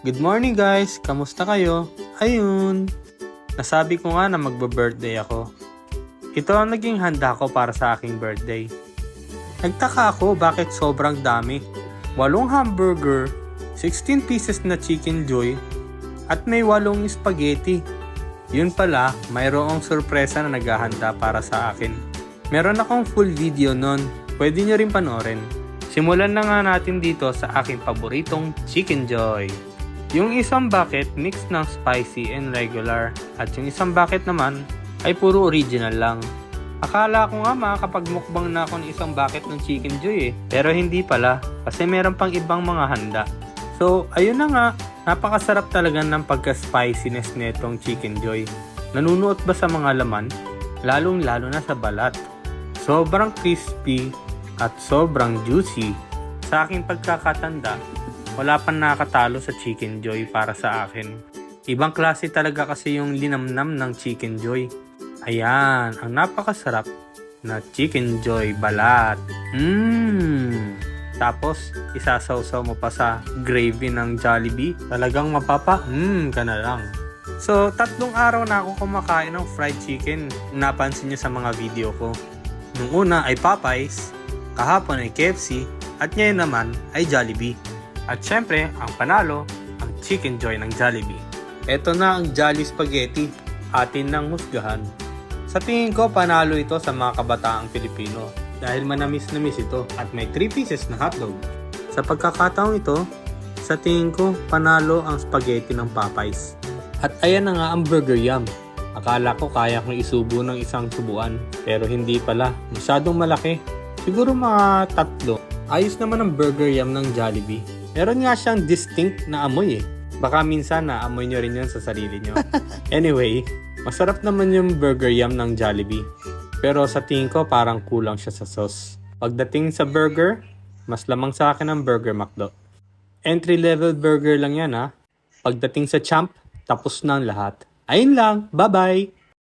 Good morning guys! Kamusta kayo? Ayun! Nasabi ko nga na magbe-birthday ako. Ito ang naging handa ko para sa aking birthday. Nagtaka ako bakit sobrang dami. Walong hamburger, 16 pieces na chicken joy, at may walong spaghetti. Yun pala, mayroong sorpresa na naghahanda para sa akin. Meron akong full video nun, pwede nyo rin panoorin. Simulan na nga natin dito sa aking paboritong chicken joy. Yung isang bucket mix ng spicy and regular at yung isang bucket naman ay puro original lang. Akala ko nga makakapagmukbang na ako ng isang bucket ng chicken joy eh. Pero hindi pala kasi meron pang ibang mga handa. So ayun na nga, napakasarap talaga ng pagka-spiciness nitong chicken joy. Nanunuot ba sa mga laman? Lalong lalo na sa balat. Sobrang crispy at sobrang juicy. Sa aking pagkakatanda, wala pa nakatalo sa Chicken Joy para sa akin. Ibang klase talaga kasi yung linamnam ng Chicken Joy. Ayan, ang napakasarap na Chicken Joy balat. Mmm! Tapos, isasawsaw mo pa sa gravy ng Jollibee. Talagang mapapa, mmm, ka na lang. So, tatlong araw na ako kumakain ng fried chicken. Napansin nyo sa mga video ko. Nung una ay Popeyes, kahapon ay KFC, at ngayon naman ay Jollibee. At syempre, ang panalo, ang Chicken Joy ng Jollibee. Ito na ang Jolly Spaghetti, atin ng husgahan. Sa tingin ko, panalo ito sa mga kabataang Pilipino dahil manamis na miss ito at may 3 pieces na hotdog. Sa pagkakataong ito, sa tingin ko, panalo ang spaghetti ng Popeyes. At ayan na nga ang Burger Yum. Akala ko kaya kong isubo ng isang subuan, pero hindi pala. Masyadong malaki. Siguro mga tatlo. Ayos naman ang Burger Yum ng Jollibee. Meron nga siyang distinct na amoy eh. Baka minsan na amoy nyo rin yun sa sarili nyo. anyway, masarap naman yung Burger Yum ng Jollibee. Pero sa tingin ko parang kulang siya sa sauce. Pagdating sa burger, mas lamang sa akin ang Burger McDo. Entry level burger lang yan ha. Pagdating sa champ, tapos na ang lahat. Ayun lang, bye-bye!